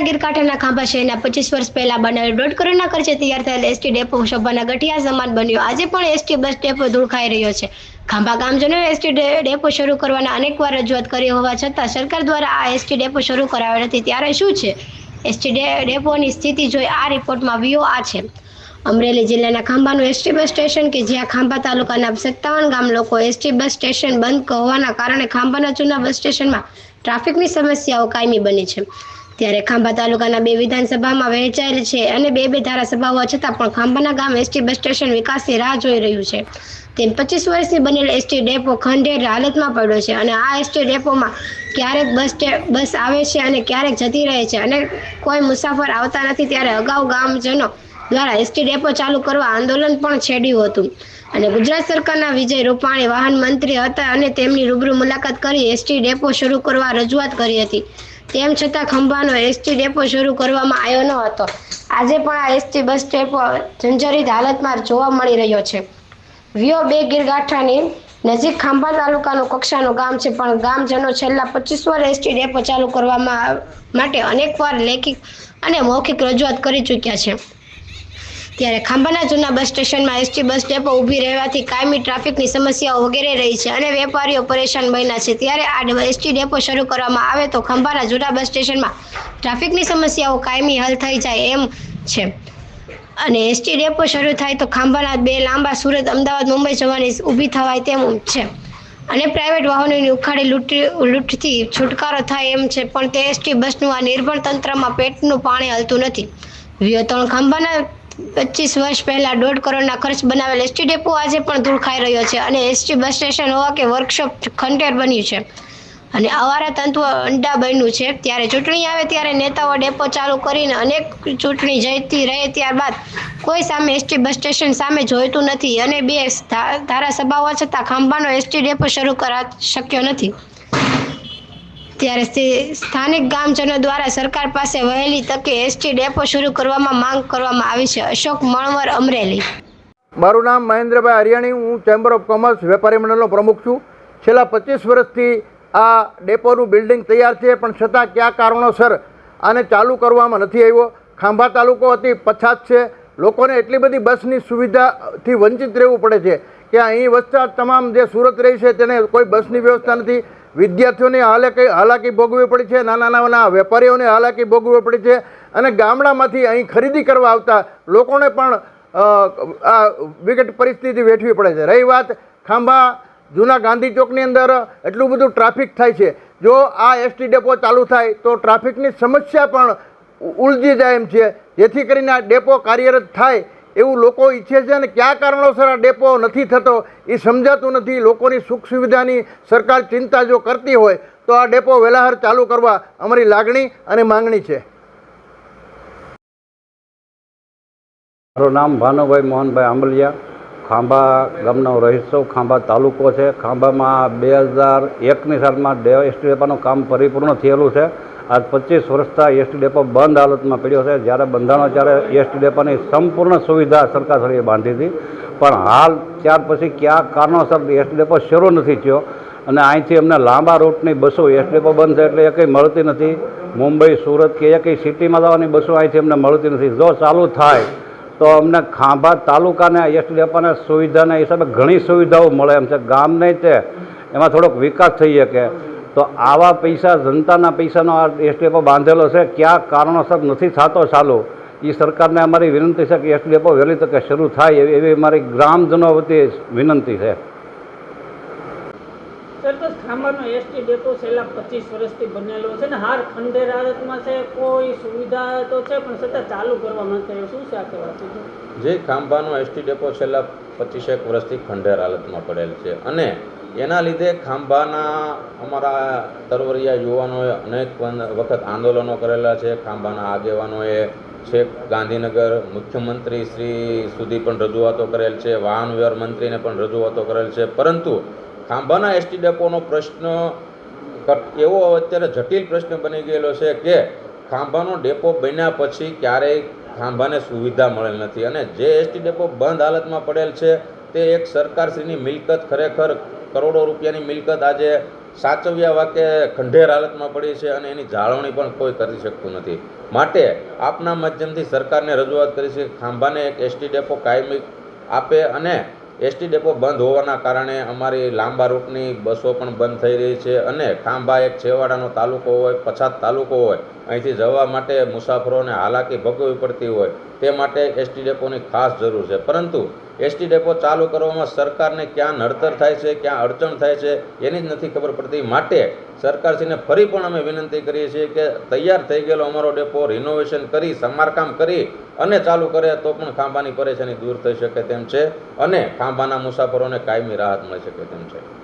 બનાસકાંઠા ગીરકાંઠાના ખાંભા શહેરના પચીસ વર્ષ પહેલા બનાવેલ દોઢ કરોડના ખર્ચે તૈયાર થયેલ એસટી ડેપો સભાના ગઠિયા સમાન બન્યો. આજે પણ એસટી બસ ડેપો ધૂળખાઈ રહ્યો છે. ખાંભા ગામજનોએ એસટી ડેપો શરૂ કરવાના અનેકવાર રજૂઆત કરી હોવા છતાં સરકાર દ્વારા આ એસટી ડેપો શરૂ કરાયો નથી. ત્યારે શું છે? એસટી ડેપોની સ્થિતિ જોઈ આ રિપોર્ટમાં વ્યૂ આ છે. અમરેલી જિલ્લાના ખાંભાનું એસટી બસ સ્ટેશન કે જ્યાં ખાંભા તાલુકાના સત્તાવન ગામ લોકો એસટી બસ સ્ટેશન બંધ હોવાના કારણે ખાંભાના જૂના બસ સ્ટેશનમાં ટ્રાફિકની સમસ્યાઓ કાયમી બની છે. ત્યારે ખાંભા તાલુકાના બે વિધાનસભામાં વહેંચાયેલ છે અને બે બે ધારાસભાઓ છતાં પણ ખાંભાના ગામ એસટી બસ સ્ટેશન વિકાસની રાહ જોઈ રહ્યું છે. તેમ પચીસ વર્ષથી બનેલ એસટી ડેપો ખંડેર હાલતમાં પડ્યો છે અને આ એસટી ડેપોમાં ક્યારેક બસ બસ આવે છે અને ક્યારેક જતી રહે છે અને કોઈ મુસાફર આવતા નથી ત્યારે અગાઉ ગામજનો દ્વારા એસટી ડેપો ચાલુ કરવા આંદોલન પણ છેડ્યું હતું. અને ગુજરાત સરકારના વિજય રૂપાણી વાહન મંત્રી હતા અને તેમની રૂબરૂ મુલાકાત કરી એસટી ડેપો શરૂ કરવા રજૂઆત કરી હતી. તેમ છતાં ખંભાનો એસટી ડેપો શરૂ કરવામાં આવ્યો ન હતો. આજે પણ આ એસટી બસ ડેપો જર્જરિત હાલતમાં જોવા મળી રહ્યો છે. વ્યો બે ગીરગાંઠાની નજીક ખાંભા તાલુકાનું કક્ષાનું ગામ છે, પણ ગામજનો છેલ્લા પચીસ વર્ષ એસટી ડેપો ચાલુ કરવામાં માટે અનેકવાર લેખિત અને મૌખિક રજૂઆત કરી ચૂક્યા છે. ત્યારે ખાંભાના જૂના બસ સ્ટેશનમાં એસટી બસ ડેપો ઊભી રહેવાથી કાયમી ટ્રાફિકની સમસ્યાઓ વગેરે રહી છે અને વેપારીઓ પરેશાન બન્યા છે. ત્યારે આ એસટી ડેપો શરૂ કરવામાં આવે તો ખંભાના જૂના બસ સ્ટેશનમાં ટ્રાફિકની સમસ્યાઓ કાયમી હલ થઈ જાય એમ છે. અને એસટી ડેપો શરૂ થાય તો ખાંભાના બે લાંબા સુરત, અમદાવાદ, મુંબઈ જવાની ઊભી થવાય તેમ છે. અને પ્રાઇવેટ વાહનોની ઉખાડી લૂંટ લૂંટથી છુટકારો થાય એમ છે, પણ તે એસટી બસનું આ નિર્ભર તંત્રમાં પેટનું પાણી હલતું નથી. વિયોતણ ખાંભાના પચીસ વર્ષ પહેલા દોઢ કરોડના ખર્ચ બનાવેલ એસટી ડેપો આજે પણ ધૂળ ખાઈ રહ્યો છે અને એસટી બસ સ્ટેશન હોવા કે વર્કશોપ ખંડેર બન્યું છે. અને અવારા તંતુ અંડા બન્યું છે. ત્યારે ચૂંટણી આવે ત્યારે નેતાઓ ડેપો ચાલુ કરીને અનેક ચૂંટણી જઈતી રહે ત્યારબાદ કોઈ સામે એસટી બસ સ્ટેશન સામે જોઈતું નથી અને બે ધારાસભાઓ છતાં ખાંભાનો એસટી ડેપો શરૂ કરા શક્યો નથી. ત્યારે સ્થાનિક ગામજનો દ્વારા સરકાર પાસે વહેલી તકે એસટી ડેપો શરૂ કરવામાં માંગ કરવામાં આવી છે. અશોક મણવર અમરેલી. મારું નામ મહેન્દ્રભાઈ હરિયાણી, હું ચેમ્બર ઓફ કોમર્સ વેપારી મંડળનો પ્રમુખ છું. છેલ્લા પચીસ વર્ષથી આ ડેપોનું બિલ્ડિંગ તૈયાર છે, પણ છતાં કયા કારણોસર આને ચાલુ કરવામાં નથી આવ્યો. ખાંભા તાલુકો અતિ પછાત છે. લોકોને એટલી બધી બસની સુવિધાથી વંચિત રહેવું પડે છે કે અહીં વસતા તમામ જે સુરત રહી છે, તેને કોઈ બસની વ્યવસ્થા નથી. વિદ્યાર્થીઓને હાલાકી હાલાકી ભોગવવી પડી છે નાના નાના વેપારીઓને હાલાકી ભોગવવી પડી છે અને ગામડામાંથી અહીં ખરીદી કરવા આવતા લોકોને પણ આ વિકટ પરિસ્થિતિ વેઠવી પડે છે. રહી વાત ખાંભા, જૂના ગાંધી ચોકની અંદર એટલું બધું ટ્રાફિક થાય છે. જો આ એસટી ડેપો ચાલુ થાય તો ટ્રાફિકની સમસ્યા પણ ઉલજી જાય એમ છે. જેથી કરીને આ ડેપો કાર્યરત થાય એવું લોકો ઈચ્છે છે અને કયા કારણોસર આ ડેપો નથી થતો એ સમજાતું નથી. લોકોની સુખ સુવિધાની સરકાર ચિંતા જો કરતી હોય, તો આ ડેપો વહેલાહર ચાલુ કરવા અમારી લાગણી અને માંગણી છે. મારું નામ ભાનુભાઈ મોહનભાઈ આંબલિયા, ખાંભા ગામનો રહીશો ખાંભા તાલુકો છે. ખાંભામાં બે હજાર એકની સાલમાં ડેપાનું કામ પરિપૂર્ણ થયેલું છે. આજ પચીસ વર્ષથી એસટી ડેપો બંધ હાલતમાં પડ્યો છે. જ્યારે બંધાણો ત્યારે એસટી ડેપાની સંપૂર્ણ સુવિધા સરકારશ્રીએ બાંધી હતી. પણ હાલ ત્યાર પછી કયા કારણોસર એસટી ડેપો શરૂ નથી થયો અને અહીંથી અમને લાંબા રૂટની બસો એસટી ડેપો બંધ છે એટલે એ કંઈ મળતી નથી. મુંબઈ, સુરત કે કંઈ સિટીમાં જવાની બસો અહીંથી અમને મળતી નથી. જો ચાલુ થાય, તો અમને ખાંભા તાલુકાને એસટી ડેપાને સુવિધાના હિસાબે ઘણી સુવિધાઓ મળે એમ છે. ગામને તે, એમાં થોડોક વિકાસ થઈ શકે. તો આવા પૈસા જનતાના પૈસાનો આ એસ ડેપો બાંધેલો છે કયા કારણોસર નથી થતો ચાલુ. એ સરકારને અમારી વિનંતી છે કે એસટી ડેપો વહેલી તકે શરૂ થાય એવી એવી અમારી ગ્રામજનો વતી વિનંતી છે. ખાંભાનો એસટી ડેપો છેલ્લા પચીસ વર્ષથી બનેલો છે ને હાર ખંડેર હાલતમાં છે કોઈ સુવિધા તો છે પણ છતાં ચાલુ કરવામાં નથી શું છે આ કહેવાતું જે ખાંભાનો એસટી ડેપો છેલ્લા પચીસેક વર્ષથી ખંડેર હાલતમાં પડેલ છે અને એના લીધે ખાંભાના અમારા તરવરિયા યુવાનોએ અનેક વખત આંદોલનો કરેલા છે. ખાંભાના આગેવાનોએ છેક ગાંધીનગર મુખ્યમંત્રી શ્રી સુધી પણ રજૂઆતો કરેલ છે. વાહન વ્યવહાર મંત્રીને પણ રજૂઆતો કરેલ છે. પરંતુ ખાંભાના એસટી ડેપોનો પ્રશ્ન એવો અત્યારે જટિલ પ્રશ્ન બની ગયેલો છે કે ખાંભાનો ડેપો બન્યા પછી ક્યારેય ખાંભાને સુવિધા મળેલ નથી. અને જે એસટી ડેપો બંધ હાલતમાં પડેલ છે, તે એક સરકારશ્રીની મિલકત ખરેખર કરોડો રૂપિયાની મિલકત આજે સાચવ્યા વાકે ખંડેર હાલતમાં પડી છે અને એની જાળવણી પણ કોઈ કરી શકતું નથી. માટે આપના માધ્યમથી સરકારને રજૂઆત કરી છે ખાંભાને એક એસટી ડેપો કાયમી આપે અને એસટી ડેપો બંધ હોવાના કારણે અમારી લાંબા રૂટની બસો પણ બંધ થઈ રહી છે અને ખાંભા એક છેવાડાનો તાલુકો હોય, પછાત તાલુકો હોય, અહીંથી જવા માટે મુસાફરોને હાલાકી ભોગવવી પડતી હોય, તે માટે એસટી ડેપોની ખાસ જરૂર છે. પરંતુ એસટી ડેપો ચાલુ કરવામાં સરકારને ક્યાં નડતર થાય છે, ક્યાં અડચણ થાય છે, એની જ નથી ખબર પડતી. માટે સરકારશ્રીને ફરી પણ અમે વિનંતી કરીએ છીએ કે તૈયાર થઈ ગયેલો અમારો ડેપો રિનોવેશન કરી, સમારકામ કરી અને ચાલુ કરે તો પણ ખાંભાની પરેશાની દૂર થઈ શકે તેમ છે અને ખાંભાના મુસાફરોને કાયમી રાહત મળી શકે તેમ છે.